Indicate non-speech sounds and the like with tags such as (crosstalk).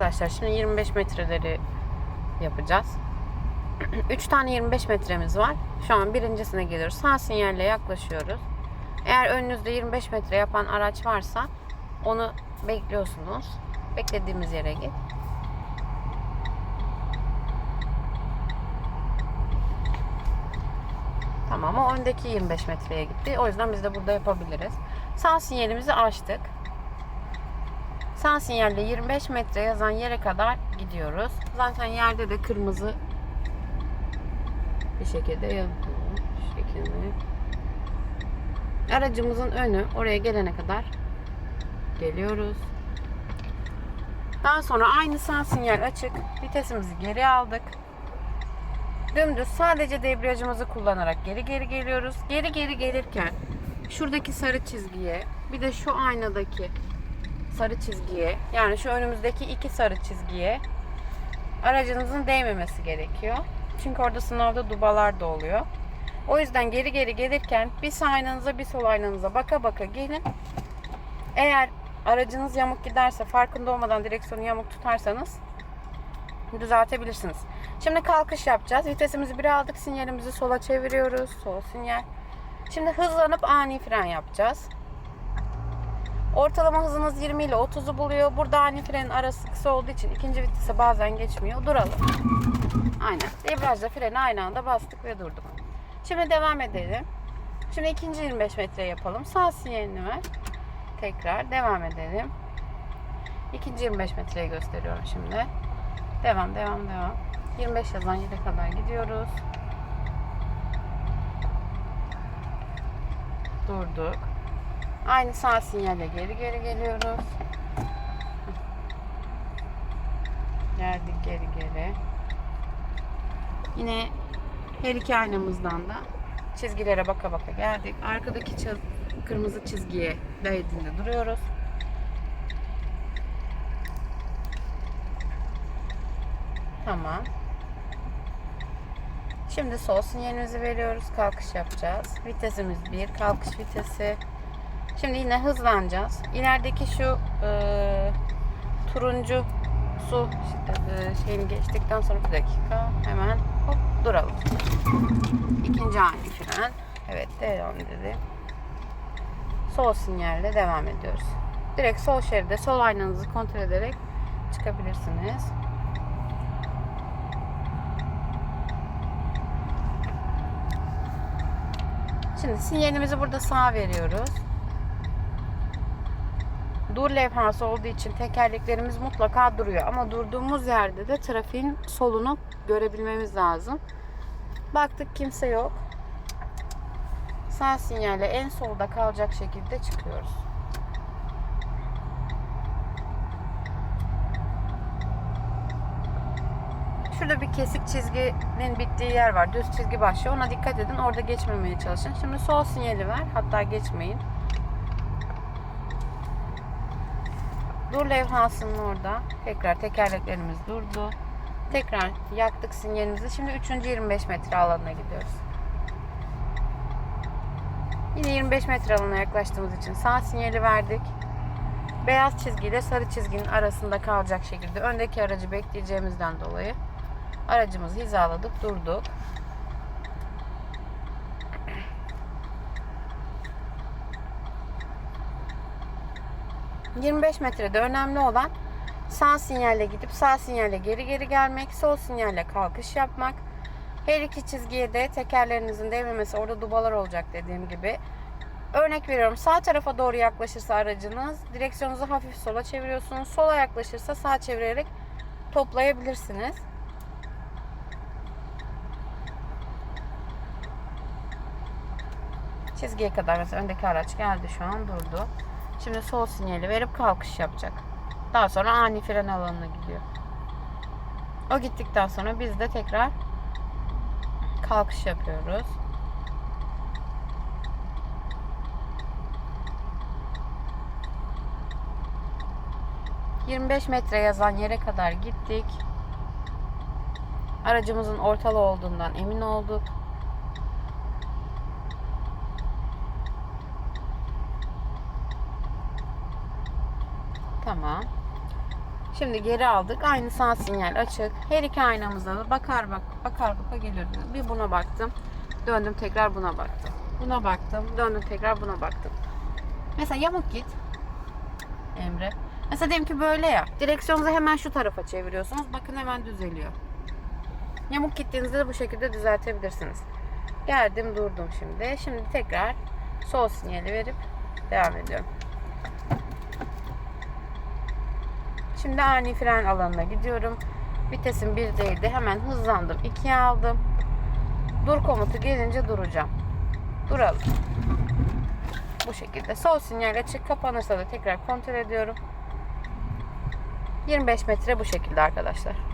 Arkadaşlar şimdi 25 metreleri yapacağız. (clears throat) 3 tane 25 metremiz var. Şu an birincisine geliyoruz. Sağ sinyalle yaklaşıyoruz. Eğer önünüzde 25 metre yapan araç varsa onu bekliyorsunuz. Beklediğimiz yere git. Tamam o öndeki 25 metreye gitti. O yüzden biz de burada yapabiliriz. Sağ sinyalimizi açtık. Sağ sinyalle 25 metre yazan yere kadar gidiyoruz. Zaten yerde de kırmızı bir şekilde yazıyor. Şu şekilde. Aracımızın önü oraya gelene kadar geliyoruz. Daha sonra aynı sağ sinyal açık. Vitesimizi geri aldık. Dümdüz sadece debriyajımızı kullanarak geri geri geliyoruz. Geri geri gelirken şuradaki sarı çizgiye bir de şu aynadaki sarı çizgiye yani şu önümüzdeki iki sarı çizgiye aracınızın değmemesi gerekiyor. Çünkü orada sınavda dubalar da oluyor. O yüzden geri geri gelirken bir sağ aynanıza bir sol aynanıza baka baka gelin. Eğer aracınız yamuk giderse farkında olmadan direksiyonu yamuk tutarsanız düzeltebilirsiniz. Şimdi kalkış yapacağız. Vitesimizi bir aldık. Sinyalimizi sola çeviriyoruz. Sol sinyal. Şimdi hızlanıp ani fren yapacağız. Ortalama hızınız 20 ile 30'u buluyor. Burada ani frenin arası kısa olduğu için ikinci vitese bazen geçmiyor. Duralım. Aynen. Debriyajla freni aynı anda bastık ve durduk. Şimdi devam edelim. Şimdi ikinci 25 metre yapalım. Sağ sinyalini ver. Tekrar devam edelim. İkinci 25 metreyi gösteriyorum şimdi. Devam, devam, devam. 25 yazan yere kadar gidiyoruz. Durduk. Aynı sağ sinyalle geri geri geliyoruz. Geldik geri geri. Yine her iki aynamızdan da çizgilere baka baka geldik. Arkadaki çiz- kırmızı çizgiye değdiğinde duruyoruz. Tamam. Şimdi sol sinyalimizi veriyoruz. Kalkış yapacağız. Vitesimiz 1. Kalkış vitesi. Şimdi yine hızlanacağız. İlerideki şu e, turuncu su e, şeyini geçtikten sonra bir dakika hemen hop duralım. İkinci ani fren. Evet devam dedi. Sol sinyalle devam ediyoruz. Direkt sol şeride sol aynanızı kontrol ederek çıkabilirsiniz. Şimdi sinyalimizi burada sağa veriyoruz. Dur levhası olduğu için tekerleklerimiz mutlaka duruyor. Ama durduğumuz yerde de trafiğin solunu görebilmemiz lazım. Baktık kimse yok. Sağ sinyalle en solda kalacak şekilde çıkıyoruz. Şurada bir kesik çizginin bittiği yer var. Düz çizgi başlıyor. Ona dikkat edin. Orada geçmemeye çalışın. Şimdi sol sinyali ver. Hatta geçmeyin. Dur levhasının orada. Tekrar tekerleklerimiz durdu. Tekrar yaktık sinyalimizi. Şimdi 3. 25 metre alanına gidiyoruz. Yine 25 metre alana yaklaştığımız için sağ sinyali verdik. Beyaz çizgiyle sarı çizginin arasında kalacak şekilde öndeki aracı bekleyeceğimizden dolayı aracımızı hizaladık, durduk. ...25 metrede önemli olan... ...sağ sinyalle gidip sağ sinyalle geri geri gelmek... ...sol sinyalle kalkış yapmak... ...her iki çizgiye de tekerlerinizin değmemesi... ...orada dubalar olacak dediğim gibi... Örnek veriyorum sağ tarafa doğru yaklaşırsa aracınız direksiyonunuzu hafif sola çeviriyorsunuz. Sola yaklaşırsa sağ çevirerek toplayabilirsiniz. Çizgiye kadar mesela öndeki araç geldi şu an durdu. Şimdi sol sinyali verip kalkış yapacak. Daha sonra ani fren alanına gidiyor. O gittikten sonra biz de tekrar kalkış yapıyoruz. ...25 metre yazan yere kadar gittik. Aracımızın ortalı olduğundan emin olduk. Tamam. Şimdi geri aldık. Aynı sağ sinyal açık. Her iki aynamıza da bakar bak bakar baka geliyoruz. Bir buna baktım. Döndüm tekrar buna baktım. Buna baktım. Döndüm tekrar buna baktım. Mesela yamuk git. Emre. Mesela diyelim ki böyle ya. Direksiyonunuzu hemen şu tarafa çeviriyorsunuz. Bakın hemen düzeliyor. Yamuk gittiğinizde de bu şekilde düzeltebilirsiniz. Geldim durdum şimdi. Şimdi tekrar sol sinyali verip devam ediyorum. Şimdi ani fren alanına gidiyorum. Vitesim 1'deydi. Hemen hızlandım. 2'ye aldım. Dur komutu gelince duracağım. Duralım. Bu şekilde. Sol sinyal açık. Kapanırsa da tekrar kontrol ediyorum. 25 metre bu şekilde arkadaşlar.